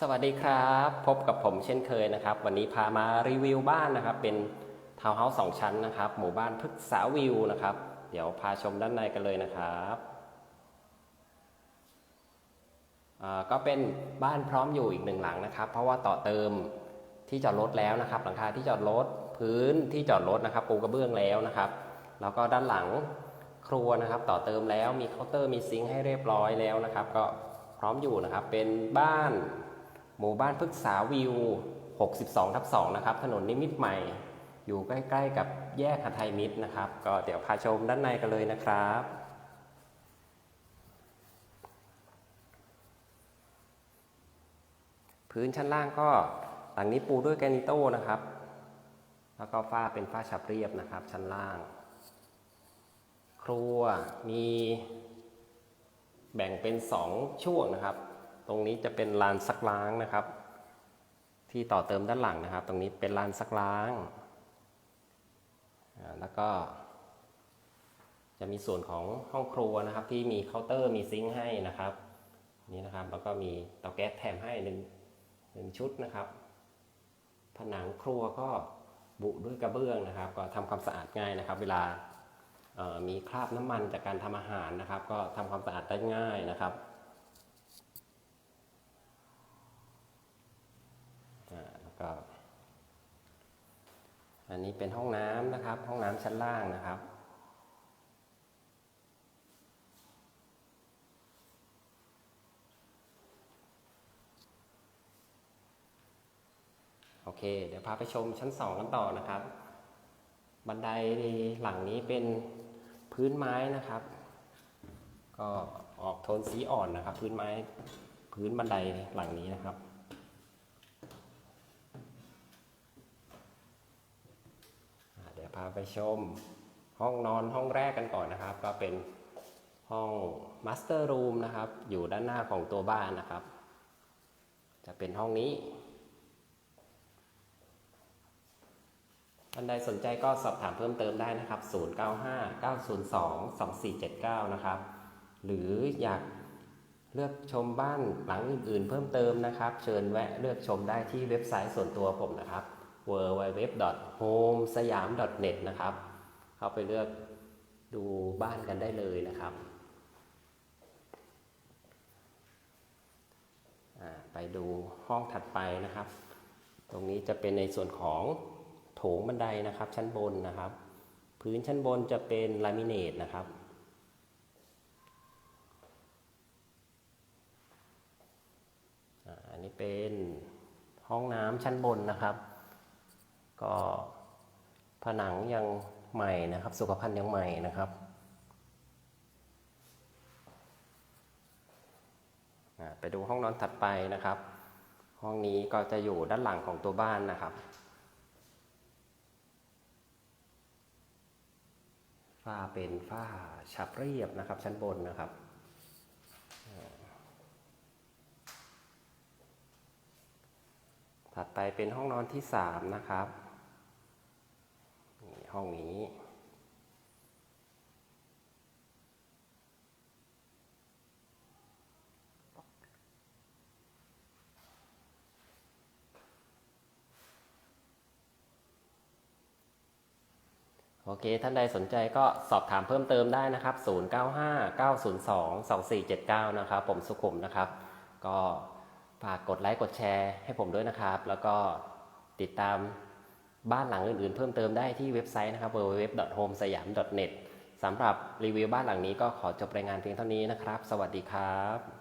สวัสดีครับ พบกับผมเช่นเคยนะครับ วันนี้พามารีวิวบ้านนะครับ เป็นทาวน์เฮาส์สองชั้นนะครับ หมู่บ้านพฤกษาวิวนะครับ เดี๋ยวพาชมด้านในกันเลยนะครับก็เป็นบ้านพร้อมอยู่อีกหนึ่งหลังนะครับ เพราะว่าต่อเติมที่จอดรถแล้วนะครับ หลังคาที่จอดรถพื้นที่จอดรถนะครับ ปูกระเบื้องแล้วนะครับ แล้วก็ด้านหลังครัวนะครับ ต่อเติมแล้วมีเคาน์เตอร์มีซิงค์ให้เรียบร้อยแล้วนะครับ ก็พร้อมอยู่นะครับเป็นบ้าน หมู่บ้านพฤกษาวิว 62ทับ2นะครับ ถนนนิมิตใหม่ อยู่ใกล้ ๆ กับแยกหาไทยมิตรนะครับ ก็เดี๋ยวพาชมด้านในกันเลยนะครับพื้นชั้นล่างก็หลังนี้ปูด้วยแกนิโต้นะครับ แล้วก็ฝ้าเป็นฝ้าฉับเรียบนะครับ ชั้นล่าง ครัวมีแบ่งเป็น 2 ช่วงนะครับ ตรงนี้จะเป็นลานซักล้างนะครับ ที่ต่อเติมด้านหลังนะครับ ตรงนี้เป็นลานซักล้าง แล้วก็ จะมีส่วนของห้องครัวนะครับ ที่มีเคาน์เตอร์มีซิงค์ให้นะครับ นี่นะครับ แล้วก็มีเตาแก๊สแถมให้หนึ่งหนึ่งชุดนะครับ ผนังครัวก็บุด้วยกระเบื้องนะครับ ก็ทำความสะอาดง่ายนะครับ เวลามีคราบน้ำมันจากการทำอาหารนะครับ ก็ทำความสะอาดได้ง่ายนะครับ อ่าแล้วก็ อันนี้เป็นห้องน้ำนะครับ ห้องน้ำชั้นล่างนะครับ โอเค เดี๋ยวพาไปชมชั้นสองกันต่อนะครับ บันไดหลังนี้เป็นพื้นไม้นะครับ ก็ออกโทนสีอ่อนนะครับ พื้นไม้พื้นบันไดหลังนี้นะครับ อ่าเดี๋ยว พาไปชมห้องนอนห้องแรกกันก่อนนะครับ ก็เป็นห้องมาสเตอร์รูมนะครับ อยู่ด้านหน้าของตัวบ้านนะครับ จะเป็นห้องนี้ท่านใดสนใจก็สอบถามเพิ่มเติมได้นะครับ 0959022479 นะครับ หรืออยากเลือกชมบ้านหลังอื่นๆ เพิ่มเติมนะครับ เชิญแวะเลือกชมได้ที่เว็บไซต์ส่วนตัวผมนะครับ www.homesayam.net นะครับ เข้าไปเลือกดูบ้านกันได้เลยนะครับ ไปดูห้องถัดไปนะครับ ตรงนี้จะเป็นในส่วนของโถงบันไดนะครับ ชั้นบนนะครับ พื้นชั้นบนจะเป็นลามิเนตนะครับอันนี้เป็นห้องน้ำชั้นบนนะครับ ก็ผนังยังใหม่นะครับ สุขภัณฑ์ยังใหม่นะครับไปดูห้องนอนถัดไปนะครับ ห้องนี้ก็จะอยู่ด้านหลังของตัวบ้านนะครับฝ้าเป็นฝ้าฉับเรียบนะครับ ชั้นบนนะครับถัดไปเป็นห้องนอนที่สามนะครับ ห้องนี้ โอเค ท่านใดสนใจก็สอบถามเพิ่มเติมได้นะครับ 0959022479 นะครับ ผมสุขุมนะครับ ก็ฝากกดไลค์กดแชร์ให้ผมด้วยนะครับ แล้วก็ติดตาม บ้านหลังอื่นๆ เพิ่มเติมได้ที่เว็บไซต์นะครับ www.homesayam.net สำหรับรีวิวบ้านหลังนี้ก็ขอจบรายงานเพียงเท่านี้นะครับ สวัสดีครับ